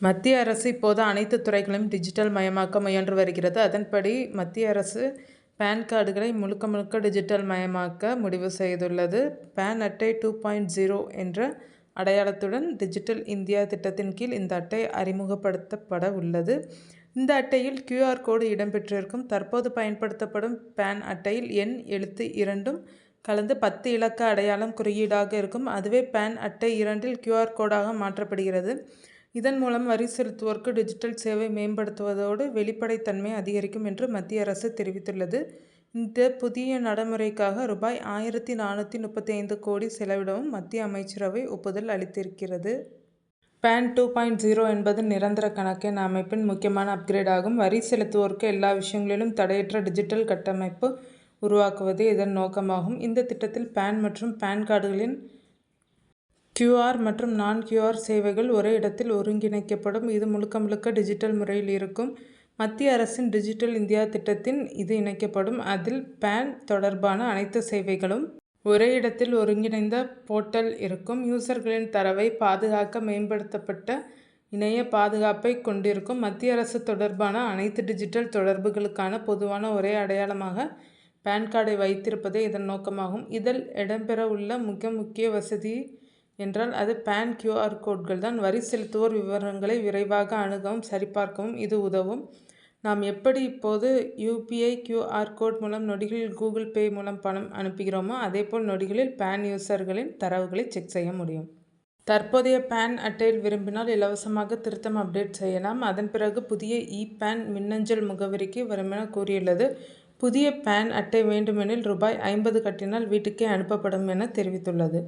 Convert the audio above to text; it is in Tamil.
மத்திய அரசு இப்போது அனைத்து துறைகளையும் டிஜிட்டல் மயமாக்க முயன்று வருகிறது. அதன்படி மத்திய அரசு பேன் கார்டுகளை முழுக்க முழுக்க டிஜிட்டல் மயமாக்க முடிவு செய்துள்ளது. பேன் அட்டை டூ பாயிண்ட் ஜீரோ என்ற அடையாளத்துடன் டிஜிட்டல் இந்தியா திட்டத்தின் கீழ் இந்த அட்டை அறிமுகப்படுத்தப்பட உள்ளது. இந்த அட்டையில் கியூஆர் கோடு இடம்பெற்றிருக்கும் தற்போது பயன்படுத்தப்படும் பேன் அட்டையில் எண் எழுத்து இரண்டும் கலந்து பத்து இலக்க அடையாளம் குறியீடாக இருக்கும். அதுவே பேன் அட்டை இரண்டில் கியூஆர் கோடாக மாற்றப்படுகிறது. இதன் மூலம் வரி செலுத்துவோருக்கு டிஜிட்டல் சேவை மேம்படுத்துவதோடு வெளிப்படைத்தன்மை அதிகரிக்கும் என்று மத்திய அரசு தெரிவித்துள்ளது. இந்த புதிய நடைமுறைக்காக ரூபாய் ஆயிரத்தி நானூற்றி முப்பத்தி ஐந்து கோடி செலவிடவும் மத்திய அமைச்சரவை ஒப்புதல் அளித்திருக்கிறது. பேன் டூ பாயிண்ட் ஜீரோ என்பது நிரந்தர கணக்கெண் அமைப்பின் முக்கியமான அப்கிரேட் ஆகும். வரி செலுத்துவோருக்கு எல்லா விஷயங்களிலும் தடையற்ற டிஜிட்டல் கட்டமைப்பு உருவாக்குவதே இதன் நோக்கமாகும். இந்த திட்டத்தில் பேன் மற்றும் பேன் கார்டுகளின் கியூஆர் மற்றும் நான் கியூஆர் சேவைகள் ஒரே இடத்தில் ஒருங்கிணைக்கப்படும். இது முழுக்க முழுக்க டிஜிட்டல் முறையில் இருக்கும். மத்திய அரசின் டிஜிட்டல் இந்தியா திட்டத்தின் இது இணைக்கப்படும். அதில் பேன் தொடர்பான அனைத்து சேவைகளும் ஒரே இடத்தில் ஒருங்கிணைந்த போர்ட்டல் இருக்கும். யூசர்களின் தரவை பாதுகாக்க மேம்படுத்தப்பட்ட இணைய பாதுகாப்பை கொண்டிருக்கும். மத்திய அரசு தொடர்பான அனைத்து டிஜிட்டல் தொடர்புகளுக்கான பொதுவான ஒரே அடையாளமாக பேன் கார்டை வைத்திருப்பதே இதன் நோக்கமாகும். இதில் இடம்பெற உள்ள மிக முக்கிய வசதி என்றால் அது பேன் கியூஆர் கோட்கள் தான். வரி செலுத்துவோர் விவரங்களை விரைவாக அணுகவும் சரிபார்க்கவும் இது உதவும். நாம் எப்படி இப்போது யூபிஐ கியூஆர் கோட் மூலம் நொடிகளில் கூகுள் பே மூலம் பணம் அனுப்புகிறோமோ அதேபோல் நொடிகளில் பேன் யூசர்களின் தரவுகளை செக் செய்ய முடியும். தற்போதைய பேன் அட்டையில் விரும்பினால் இலவசமாக திருத்தம் அப்டேட் செய்யலாம். அதன் பிறகு புதிய இ பேன் மின்னஞ்சல் முகவரிக்கு வருமென கூறியுள்ளது. புதிய பேன் அட்டை வேண்டுமெனில் ரூபாய் ஐம்பது கட்டினால் வீட்டுக்கே அனுப்பப்படும் என தெரிவித்துள்ளது.